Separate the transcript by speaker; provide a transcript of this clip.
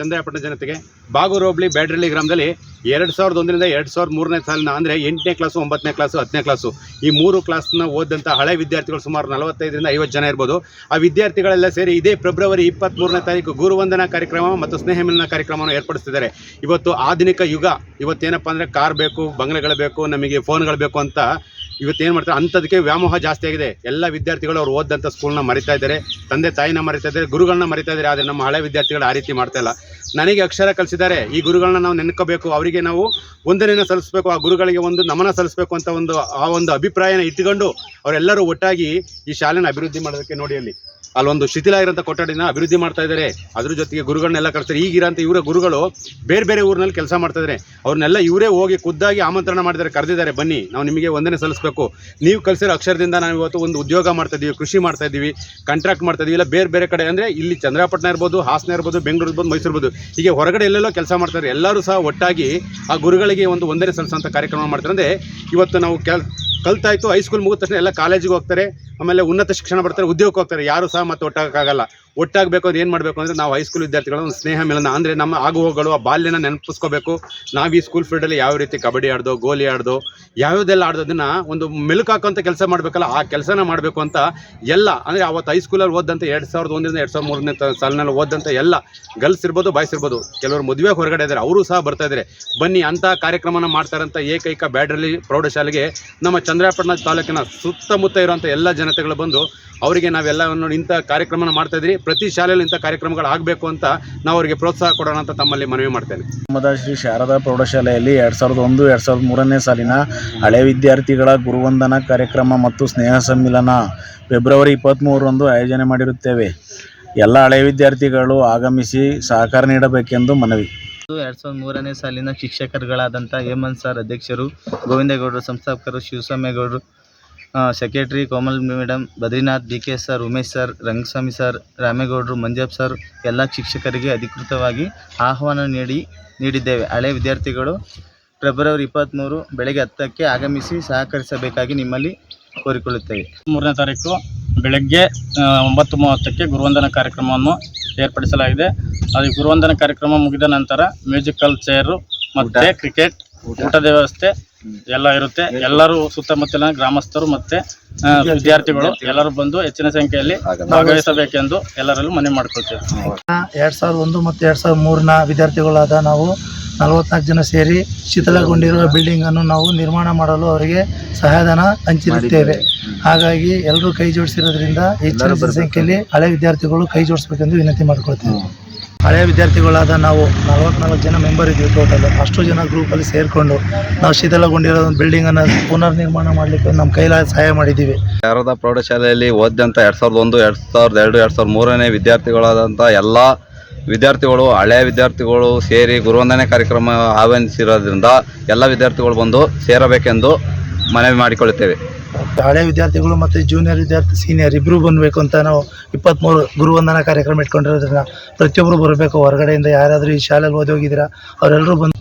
Speaker 1: ಚಂದ್ರಾಯಪಟ್ಟಣ ಜನತೆಗೆ ಬಾಗೂರು ಹೋಬಳಿ ಬ್ಯಾಡ್ರಳ್ಳಿ ಗ್ರಾಮದಲ್ಲಿ ಎರಡು ಸಾವಿರದ ಒಂದರಿಂದ ಎರಡು ಸಾವಿರದ ಮೂರನೇ ಸಾಲಿನ ಅಂದರೆ ಎಂಟನೇ ಕ್ಲಾಸು ಒಂಬತ್ತನೇ ಕ್ಲಾಸು ಹತ್ತನೇ ಕ್ಲಾಸು ಈ ಮೂರು ಕ್ಲಾಸ್ನ ಓದಂಥ ಹಳೆ ವಿದ್ಯಾರ್ಥಿಗಳು ಸುಮಾರು ನಲವತ್ತೈದರಿಂದ ಐವತ್ತು ಜನ ಇರ್ಬೋದು. ಆ ವಿದ್ಯಾರ್ಥಿಗಳೆಲ್ಲ ಸೇರಿ ಇದೇ ಫೆಬ್ರವರಿ ಇಪ್ಪತ್ತ್ಮೂರನೇ ತಾರೀಕು ಗುರುವಂದನಾ ಕಾರ್ಯಕ್ರಮ ಮತ್ತು ಸ್ನೇಹ ಮಿಲನ ಕಾರ್ಯಕ್ರಮವನ್ನು ಏರ್ಪಡಿಸ್ತಿದ್ದಾರೆ. ಇವತ್ತು ಆಧುನಿಕ ಯುಗ. ಇವತ್ತೇನಪ್ಪ ಅಂದರೆ ಕಾರ್ ಬೇಕು, ಬಂಗ್ಲೆಗಳು ಬೇಕು, ನಮಗೆ ಫೋನ್ಗಳು ಬೇಕು ಅಂತ ಇವತ್ತೇನು ಮಾಡ್ತಾರೆ, ಅಂಥದಕ್ಕೆ ವ್ಯಾಮೋಹ ಜಾಸ್ತಿ ಆಗಿದೆ. ಎಲ್ಲ ವಿದ್ಯಾರ್ಥಿಗಳು ಅವ್ರು ಓದಂಥ ಸ್ಕೂಲ್ನ ಮರಿತಾ ಇದ್ದಾರೆ. ತಂದೆ ತಾಯಿನ ಮರಿತಾ ಇದ್ದಾರೆ ಗುರುಗಳನ್ನ ಮರಿತಾ ಇದ್ದಾರೆ. ಆದರೆ ನಮ್ಮ ಹಳೆ ವಿದ್ಯಾರ್ಥಿಗಳು ಆ ರೀತಿ ಮಾಡ್ತಾ ಇಲ್ಲ. ನನಗೆ ಅಕ್ಷರ ಕಲಿಸಿದ್ದಾರೆ. ಈ ಗುರುಗಳನ್ನ ನಾವು ನೆನ್ಕೋಬೇಕು. ಅವರಿಗೆ ನಾವು ವಂದನೆಯನ್ನು ಸಲ್ಲಿಸಬೇಕು, ಆ ಗುರುಗಳಿಗೆ ಒಂದು ನಮನ ಸಲ್ಲಿಸಬೇಕು ಅಂತ ಒಂದು, ಆ ಒಂದು ಅಭಿಪ್ರಾಯನ ಇಟ್ಟುಕೊಂಡು ಅವರೆಲ್ಲರೂ ಒಟ್ಟಾಗಿ ಈ ಶಾಲೆನ ಅಭಿವೃದ್ಧಿ ಮಾಡೋದಕ್ಕೆ ನೋಡಿ ಅಲ್ಲಿ. ಅಲ್ಲೊಂದು ಶಿಥಿಲ ಇರೋಂಥ ಕೊಠಡಿನ ಅಭಿವೃದ್ಧಿ ಮಾಡ್ತಾ ಇದ್ದಾರೆ. ಅದ್ರ ಜೊತೆಗೆ ಗುರುಗಳನ್ನೆಲ್ಲ ಕಳಿಸ್ತಾರೆ ಈಗಿರೋಂಥ ಇವರ ಗುರುಗಳು ಬೇರೆ ಬೇರೆ ಊರಿನಲ್ಲಿ ಕೆಲಸ ಮಾಡ್ತಾ ಇದ್ದಾರೆ. ಅವ್ರನ್ನೆಲ್ಲ ಇವರೇ ಹೋಗಿ ಖುದ್ದಾಗಿ ಆಮಂತ್ರಣ ಮಾಡಿದ್ದಾರೆ. ಕರೆದಿದ್ದಾರೆ, ಬನ್ನಿ, ನಾವು ನಿಮಗೆ ಒಂದನೇ ಸಲ್ಲಿಸ್ಬೇಕು. ನೀವು ಕಲಿಸಿರೋ ಅಕ್ಷರದಿಂದ ನಾವು ಇವತ್ತು ಒಂದು ಉದ್ಯೋಗ ಮಾಡ್ತಾ ಇದ್ದೀವಿ ಕೃಷಿ ಮಾಡ್ತಾ ಇದ್ದೀವಿ ಕಾಂಟ್ರಾಕ್ಟ್ ಮಾಡ್ತಾ ಇಲ್ಲ ಬೇರೆ ಬೇರೆ ಕಡೆ ಅಂದರೆ ಇಲ್ಲಿ ಚಂದ್ರಪಟ್ಟಣ ಇರ್ಬೋದು, ಹಾಸನ ಇರ್ಬೋದು, ಬೆಂಗಳೂರು ಇರ್ಬೋದು, ಮೈಸೂರು ಇರ್ಬೋದು. ಹೀಗೆ ಹೊರಗಡೆ ಎಲ್ಲೆಲ್ಲೋ ಕೆಲಸ ಮಾಡ್ತಾರೆ ಎಲ್ಲರೂ ಸಹ ಒಟ್ಟಾಗಿ ಆ ಗುರುಗಳಿಗೆ ಒಂದು ಒಂದನೇ ಸಲ್ಲಿಸೋಂಥ ಕಾರ್ಯಕ್ರಮ ಮಾಡ್ತಾರೆ. ಅಂದರೆ ಇವತ್ತು ನಾವು ಕಲ್ತಾಯ್ತು, ಹೈಸ್ಕೂಲ್ ಮುಗಿದ ತಕ್ಷಣ ಎಲ್ಲ ಕಾಲೇಜಿಗೆ ಹೋಗ್ತಾರೆ. ಆಮೇಲೆ ಉನ್ನತ ಶಿಕ್ಷಣ ಬರ್ತಾರೆ ಉದ್ಯೋಗಕ್ಕೆ ಹೋಗ್ತಾರೆ. ಯಾರು ಸಹ ಮತ್ತೆ ಒಟ್ಟಾಗಕ್ಕಾಗಲ್ಲ. ಒಟ್ಟಾಗಬೇಕು ಅಂದ್ರೆ ಏನು ಮಾಡಬೇಕು ಅಂದರೆ ನಾವು ಹೈಸ್ಕೂಲ್ ವಿದ್ಯಾರ್ಥಿಗಳ ಒಂದು ಸ್ನೇಹ ಮಿಲನ ಅಂದರೆ ನಮ್ಮ ಆಗುಹೋಗಳು ಆ ಬಾಲ್ಯನ ನೆನಪಿಸ್ಕೋಬೇಕು. ನಾವು ಈ ಸ್ಕೂಲ್ ಫೀಲ್ಡಲ್ಲಿ ಯಾವ ರೀತಿ ಕಬಡ್ಡಿ ಆಡ್ದೋ, ಗೋಲಿ ಆಡ್ದೋ, ಯಾವ್ದೆಲ್ಲ ಆಡೋದನ್ನ ಒಂದು ಮೆಲುಕು ಹಾಕೋಂಥ ಕೆಲಸ ಮಾಡಬೇಕಲ್ಲ, ಆ ಕೆಲಸನ ಮಾಡಬೇಕು ಅಂತ ಎಲ್ಲ, ಅಂದರೆ ಅವತ್ತು ಹೈಸ್ಕೂಲಲ್ಲಿ ಓದಂಥ ಎರಡು ಸಾವಿರದ ಒಂದರಿಂದ ಎರಡು ಸಾವಿರದ ಮೂರನೇ ಸಾಲಿನಲ್ಲಿ ಓದಂಥ ಎಲ್ಲ ಗರ್ಲ್ಸ್ ಇರ್ಬೋದು ಬಾಯ್ಸ್ ಇರ್ಬೋದು, ಕೆಲವರು ಮದುವೆ ಹೊರಗಡೆ ಇದ್ದಾರೆ ಅವರು ಸಹ ಬರ್ತಾ ಇದ್ದಾರೆ ಬನ್ನಿ ಅಂಥ ಕಾರ್ಯಕ್ರಮನ ಮಾಡ್ತಾರಂತ ಏಕೈಕ ಬ್ಯಾಡ್ರಲ್ಲಿ ಪ್ರೌಢಶಾಲೆಗೆ ನಮ್ಮ ಚಂದ್ರಾಪಟ್ಟಣ ತಾಲೂಕಿನ ಸುತ್ತಮುತ್ತ ಇರುವಂಥ ಎಲ್ಲ ಜನತೆಗಳು ಬಂದು, ಅವರಿಗೆ ನಾವೆಲ್ಲವನ್ನು ಇಂಥ ಕಾರ್ಯಕ್ರಮನ ಮಾಡ್ತಾ ಇದ್ರಿ ಪ್ರತಿ ಶಾಲೆಯಲ್ಲಿ ಇಂಥ ಕಾರ್ಯಕ್ರಮಗಳು ಆಗಬೇಕು ಅಂತ ನಾವು ಅವರಿಗೆ ಪ್ರೋತ್ಸಾಹ ಕೊಡೋಣ ಅಂತ ತಮ್ಮಲ್ಲಿ ಮನವಿ ಮಾಡ್ತೇನೆ.
Speaker 2: ನಮ್ಮದ ಶ್ರೀ ಶಾರದಾ ಪ್ರೌಢಶಾಲೆಯಲ್ಲಿ ಎರಡು ಸಾವಿರದ ಒಂದು ಎರಡು ಸಾವಿರದ ಮೂರನೇ ಸಾಲಿನ ಹಳೆ ವಿದ್ಯಾರ್ಥಿಗಳ ಗುರುವಂದನಾ ಕಾರ್ಯಕ್ರಮ ಮತ್ತು ಸ್ನೇಹ ಸಮ್ಮಿಲನ ಫೆಬ್ರವರಿ ಇಪ್ಪತ್ತ್ಮೂರರಂದು ಆಯೋಜನೆ ಮಾಡಿರುತ್ತೇವೆ. ಎಲ್ಲ ಹಳೆ ವಿದ್ಯಾರ್ಥಿಗಳು ಆಗಮಿಸಿ ಸಹಕಾರ ನೀಡಬೇಕೆಂದು ಮನವಿ.
Speaker 3: ಎರಡು ಸಾವಿರದ ಮೂರನೇ ಸಾಲಿನ ಶಿಕ್ಷಕರುಗಳಾದಂಥ ಹೇಮಂತ್ ಸರ್ ಅಧ್ಯಕ್ಷರು ಗೋವಿಂದೇಗೌಡರು ಸಂಸ್ಥಾಪಕರು ಶಿವಸ್ವಾಮೇಗೌಡರು secretary Komal madam Badrinath D K sir Umesh sir Rangaswamy sir ರಾಮೇಗೌಡರು Manjappa sir ಎಲ್ಲ ಶಿಕ್ಷಕರಿಗೆ ಅಧಿಕೃತವಾಗಿ ಆಹ್ವಾನ ನೀಡಿ ನೀಡಿದ್ದೇವೆ. ಹಳೆ ವಿದ್ಯಾರ್ಥಿಗಳು ಫೆಬ್ರವರಿ ಇಪ್ಪತ್ತ್ಮೂರು ಬೆಳಗ್ಗೆ ಹತ್ತಕ್ಕೆ ಆಗಮಿಸಿ ಸಹಕರಿಸಬೇಕಾಗಿ ನಿಮ್ಮಲ್ಲಿ ಕೋರಿಕೊಳ್ಳುತ್ತೇವೆ.
Speaker 4: ಮೂರನೇ ತಾರೀಕು ಬೆಳಗ್ಗೆ ಒಂಬತ್ತು ಮೂವತ್ತಕ್ಕೆ ಗುರುವಂದನ ಕಾರ್ಯಕ್ರಮವನ್ನು ಏರ್ಪಡಿಸಲಾಗಿದೆ. ಅದು ಗುರುವಂದನ ಕಾರ್ಯಕ್ರಮ ಮುಗಿದ ನಂತರ ಮ್ಯೂಸಿಕಲ್ ಚೇರು ಮತ್ತು ಕ್ರಿಕೆಟ್ ಊಟದ ವ್ಯವಸ್ಥೆ ಎಲ್ಲ ಇರುತ್ತೆ. ಎಲ್ಲರೂ ಸುತ್ತಮುತ್ತಲಿನ ಗ್ರಾಮಸ್ಥರು ಮತ್ತೆ ವಿದ್ಯಾರ್ಥಿಗಳು. ಎಲ್ಲರೂ ಬಂದು ಹೆಚ್ಚಿನ ಸಂಖ್ಯೆಯಲ್ಲಿ ಭಾಗವಹಿಸಬೇಕೆಂದು ಎಲ್ಲರಲ್ಲೂ ಮನವಿ ಮಾಡ್ಕೊಳ್ತೇವೆ.
Speaker 5: ಎರಡ್ ಸಾವಿರದ ಒಂದು ಮತ್ತು ಎರಡ್ ಸಾವಿರದ ಮೂರನ ವಿದ್ಯಾರ್ಥಿಗಳಾದ ನಾವು ನಲವತ್ನಾಲ್ಕು ಜನ ಸೇರಿ ಶಿಥಿಲಗೊಂಡಿರುವ ಬಿಲ್ಡಿಂಗನ್ನು ನಾವು ನಿರ್ಮಾಣ ಮಾಡಲು ಅವರಿಗೆ ಸಹಾಯಧನ ಹಂಚಿರುತ್ತೇವೆ. ಹಾಗಾಗಿ ಎಲ್ಲರೂ ಕೈ ಜೋಡಿಸಿರೋದ್ರಿಂದ ಹೆಚ್ಚಿನ ಸಂಖ್ಯೆಯಲ್ಲಿ ಹಳೆ ವಿದ್ಯಾರ್ಥಿಗಳು ಕೈ ಜೋಡಿಸಬೇಕೆಂದು ವಿನಂತಿ ಮಾಡ್ಕೊಳ್ತೀವಿ. ಹಳೆಯ ವಿದ್ಯಾರ್ಥಿಗಳಾದ ನಾವು ನಲವತ್ನಾಲ್ಕು ಜನ ಮೆಂಬರ್ ಇದ್ದೀವಿ ಟೋಟಲ್ ಅಷ್ಟು ಜನ ಗ್ರೂಪಲ್ಲಿ ಸೇರಿಕೊಂಡು ನಾವು ಶಿಥಿಲಗೊಂಡಿರೋ ಒಂದು ಬಿಲ್ಡಿಂಗನ್ನು ಪುನರ್ ನಿರ್ಮಾಣ ಮಾಡಲಿಕ್ಕೆ ನಮ್ಮ ಕೈಲಾದ ಸಹಾಯ ಮಾಡಿದ್ದೀವಿ
Speaker 6: ಶಾರದಾ ಪ್ರೌಢಶಾಲೆಯಲ್ಲಿ ಓದಿದಂಥ ಎರಡು ಸಾವಿರದ ಒಂದು, ಎರಡು ಸಾವಿರದ ಎರಡು ಎರಡು ಸಾವಿರದ ಮೂರನೇ ವಿದ್ಯಾರ್ಥಿಗಳಾದಂಥ ಎಲ್ಲ ವಿದ್ಯಾರ್ಥಿಗಳು, ಹಳೆಯ ವಿದ್ಯಾರ್ಥಿಗಳು ಸೇರಿ ಗುರುವಂದನೆ ಕಾರ್ಯಕ್ರಮ ಆಹ್ವಾನಿಸಿರೋದ್ರಿಂದ ಎಲ್ಲ ವಿದ್ಯಾರ್ಥಿಗಳು ಬಂದು ಸೇರಬೇಕೆಂದು ಮನವಿ ಮಾಡಿಕೊಳ್ಳುತ್ತೇವೆ.
Speaker 5: ಹಳೆ ವಿದ್ಯಾರ್ಥಿಗಳು ಮತ್ತೆ ಜೂನಿಯರ್ ವಿದ್ಯಾರ್ಥಿ ಸೀನಿಯರ್ ಇಬ್ಬರೂ ಬನ್ಬೇಕು ಅಂತ ನಾವು ಇಪ್ಪತ್ತ್ಮೂರು ಗುರುವಂದನಾ ಕಾರ್ಯಕ್ರಮ ಇಟ್ಕೊಂಡಿರೋದ್ರಿಂದ ಪ್ರತಿಯೊಬ್ಬರು ಬರಬೇಕು. ಹೊರಗಡೆಯಿಂದ ಯಾರಾದರೂ ಈ ಶಾಲೆಯಲ್ಲಿ ಓದಿ ಹೋಗಿದ್ದೀರಾ ಅವರೆಲ್ಲರೂ ಬಂದು